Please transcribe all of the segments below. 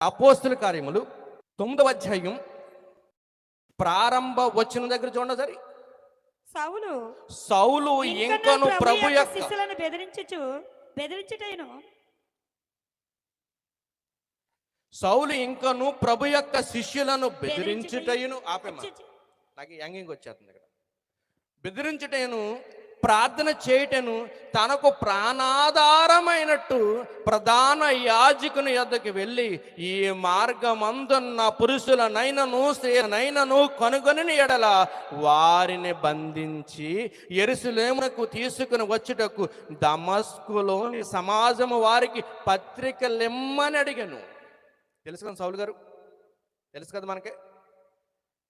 అపోస్తుల కార్యములు తొమ్మిదవ అధ్యాయం ప్రారంభ వచ్చిన దగ్గర చూడండి సరి సౌలు సౌలు ఇంకను ప్రభు యొక్క శిష్యులను బెదిరించుచు బెదిరించుటైను? సౌలు ఇంకను ప్రభు యొక్క శిష్యులను బెదిరించుటయును ఆపేమా నాకు యంగింగ్ వచ్చేస్తుంది ఇక్కడ. బెదిరించుటను ప్రార్థన చేయటను తనకు ప్రాణాధారమైనట్టు ప్రధాన యాజకుని యొద్దకు వెళ్ళి ఈ మార్గమందున్న పురుషులనైనను స్త్రీనైనను కనుగొని ఎడల వారిని బంధించి ఎరుసలేమునకు తీసుకుని వచ్చుటకు దమస్కులోని సమాజము వారికి పత్రికలిమ్మని అడిగాను. తెలుసు కదా సౌలు గారు? తెలుసు కదా మనకి?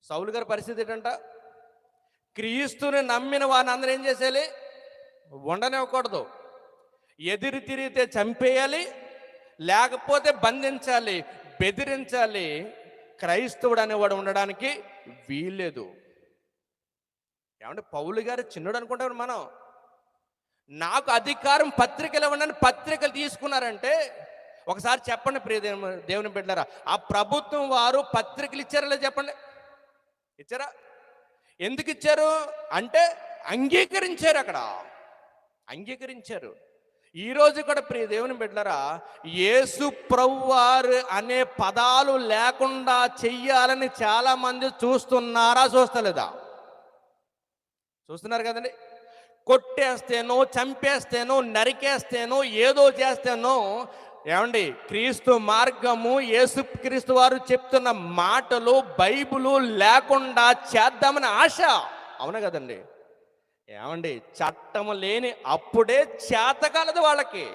సౌలు గారి పరిస్థితి ఏంటంటే? క్రీస్తుని నమ్మిన వారిని అందరూ ఏం చేసేయాలి? ఉండనివ్వకూడదు ఎదిరి తిరిగితే చంపేయాలి లేకపోతే బంధించాలి బెదిరించాలి. క్రైస్తవుడు అనేవాడు ఉండడానికి వీల్లేదు. ఏమంటే పౌలు గారు చిన్నడు అనుకుంటాం మనం. నాకు అధికారం పత్రికలు ఇవ్వండి పత్రికలు తీసుకున్నారంటే ఒకసారి చెప్పండి ప్రియ దేవుని బిడ్డారా ఆ ప్రభుత్వం వారు పత్రికలు ఇచ్చారా చెప్పండి. ఇచ్చారా? ఎందుకు ఇచ్చారు అంటే అంగీకరించారు అక్కడ. అంగీకరించారు. ఈరోజు కూడా ప్రియ దేవుని బిడ్డరా యేసు ప్రవ్వారు అనే పదాలు లేకుండా చెయ్యాలని చాలా మంది చూస్తున్నారా చూస్తలేదా? చూస్తున్నారు కదండి. కొట్టేస్తేనో చంపేస్తేనో నరికేస్తేనో ఏదో చేస్తేనో ఏమండి? క్రీస్తు మార్గము యేసు క్రీస్తు వారు చెప్తున్న మాటలు బైబులు లేకుండా చేద్దామని ఆశ. అవునా కదండి? ఏమండి? చట్టము లేని అప్పుడే చేతగలదు వాళ్ళకి.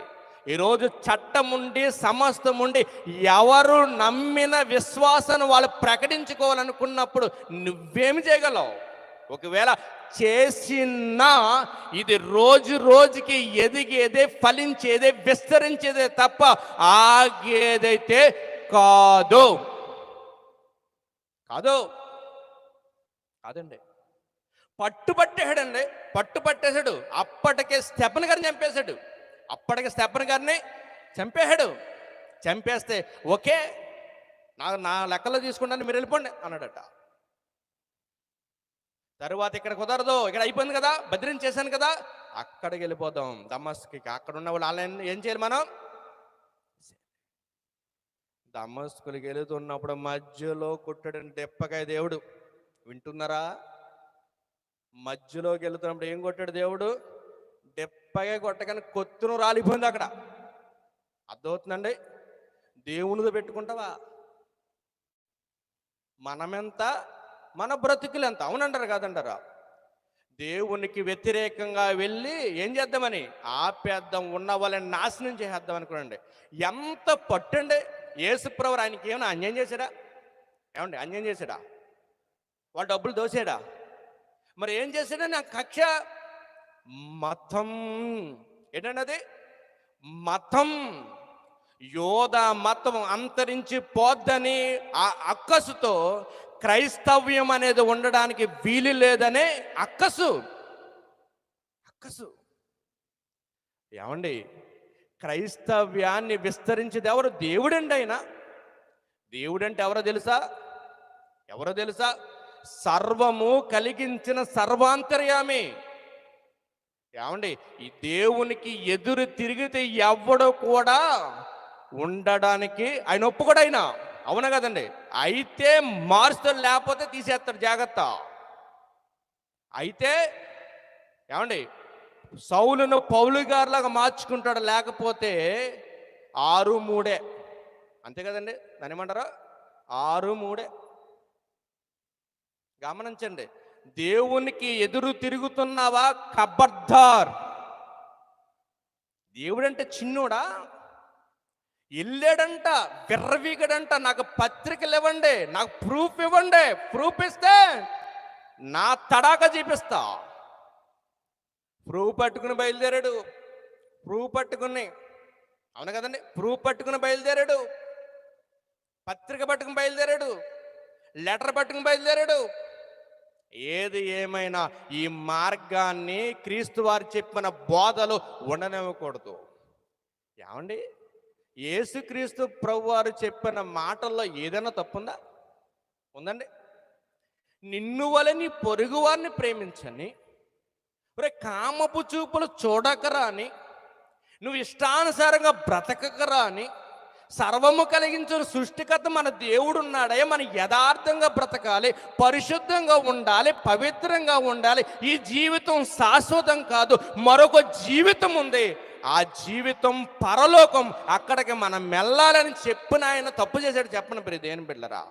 ఈరోజు చట్టం ఉండి సమస్తం ఉండి ఎవరు నమ్మిన విశ్వాసాన్ని వాళ్ళు ప్రకటించుకోవాలనుకున్నప్పుడు నువ్వేమి చేయగలవు? ఒకవేళ చేసినా ఇది రోజు రోజుకి ఎదిగేదే ఫలించేదే విస్తరించేదే తప్ప ఆగేదైతే కాదు. కాదు. కాదండి. పట్టుబట్టేశాడండి. పట్టుబట్టేశాడు. అప్పటికే స్టెపన్ గారిని చంపేశాడు. అప్పటికే స్టెపన్ గారిని చంపేశాడు. చంపేస్తే ఓకే నా నా లెక్కలో తీసుకుంటాను మీరు వెళ్ళిపోండి అన్నాడట. తరువాత ఇక్కడ కుదరదు. ఇక్కడ అయిపోయింది కదా? బెదిరించేశాను కదా? అక్కడికి వెళ్ళిపోదాం. దమస్కి అక్కడ ఉన్న వాళ్ళు వాళ్ళని ఏం చేయాలి మనం? దమస్కులకి వెళుతున్నప్పుడు మధ్యలో కొట్టడని దెప్పకాయ దేవుడు. వింటున్నారా? మధ్యలోకి వెళుతున్నప్పుడు ఏం కొట్టాడు దేవుడు? దెప్పగా కొట్టగానే కొత్తును రాలిపోయింది అక్కడ. అర్థమవుతుందండి? దేవునితో పెట్టుకుంటావా? మనమెంత మన బ్రతుకులు ఎంత అవునంటారు కాదంటారా? దేవునికి వ్యతిరేకంగా వెళ్ళి ఏం చేద్దామని? ఆపేద్దాం ఉన్న వాళ్ళని నాశనం చేసేద్దాం అనుకోండి ఎంత పట్టండి? యేసుప్రవర్ ఆయనకి ఏమైనా అన్యాయం చేశాడా? ఏమండి అన్యాయం చేశాడా? వాడు డబ్బులు దోసాడా మరి ఏం చేశాడా? నా కక్ష మతం. ఏంటండి మతం. యోధ మతం అంతరించి పోద్దని ఆ అక్కసుతో క్రైస్తవ్యం అనేది ఉండడానికి వీలు లేదనే అక్కసు. అక్కసు. ఏమండి? క్రైస్తవ్యాన్ని విస్తరించేది ఎవరు? దేవుడండి ఆయన. దేవుడంటే ఎవరో తెలుసా? ఎవరో తెలుసా? సర్వము కలిగించిన సర్వాంతర్యామి. ఏమండి? ఈ దేవునికి ఎదురు తిరిగితే ఎవ్వడు కూడా ఉండడానికి ఆయన ఒప్పుకోడైనా అవునా కదండి. అయితే మారుస్తాడు లేకపోతే తీసేస్తాడు జాగ్రత్త. అయితే ఏమండి? సౌలును పౌలు గారిలాగా మార్చుకుంటాడు లేకపోతే ఆరు మూడే. అంతే కదండి. దాని ఆరు మూడే. గమనించండి. దేవునికి ఎదురు తిరుగుతున్నావా కబర్దార్? దేవుడంటే చిన్నోడా? వెళ్ళాడంట విర్రవీగడంట నాకు పత్రికలు ఇవ్వండి నాకు ప్రూఫ్ ఇవ్వండి ప్రూఫ్ ఇస్తే నా తడాక చూపిస్తా. ప్రూఫ్ పట్టుకుని బయలుదేరాడు ప్రూఫ్ పట్టుకుని అవును కదండి ప్రూఫ్ పట్టుకుని బయలుదేరాడు పత్రిక పట్టుకుని బయలుదేరాడు లెటర్ పట్టుకుని బయలుదేరాడు. ఏది ఏమైనా ఈ మార్గాన్ని క్రీస్తు వారు చెప్పిన బోధలు ఉండనివ్వకూడదు. ఏమండి? యేసుక్రీస్తు ప్రభు వారు చెప్పిన మాటల్లో ఏదైనా తప్పుందా? ఉందండి. నిన్ను వలె నీ పొరుగువారిని ప్రేమించని ఒరే కామపు చూపులు చూడకరా అని నువ్వు ఇష్టానుసారంగా బ్రతకకరా అని సర్వము కలిగించిన. సృష్టికర్త మన దేవుడు ఉన్నాడే మన యథార్థంగా బ్రతకాలి. పరిశుద్ధంగా ఉండాలి. పవిత్రంగా ఉండాలి. ఈ జీవితం శాశ్వతం కాదు. మరొక జీవితం ఉంది. ఆ జీవితం పరలోకం. అక్కడికి మనం వెళ్ళాలని చెప్పిన ఆయన తప్పు చేశాడు. చెప్పను ప్రియ దేని బిళ్ళరా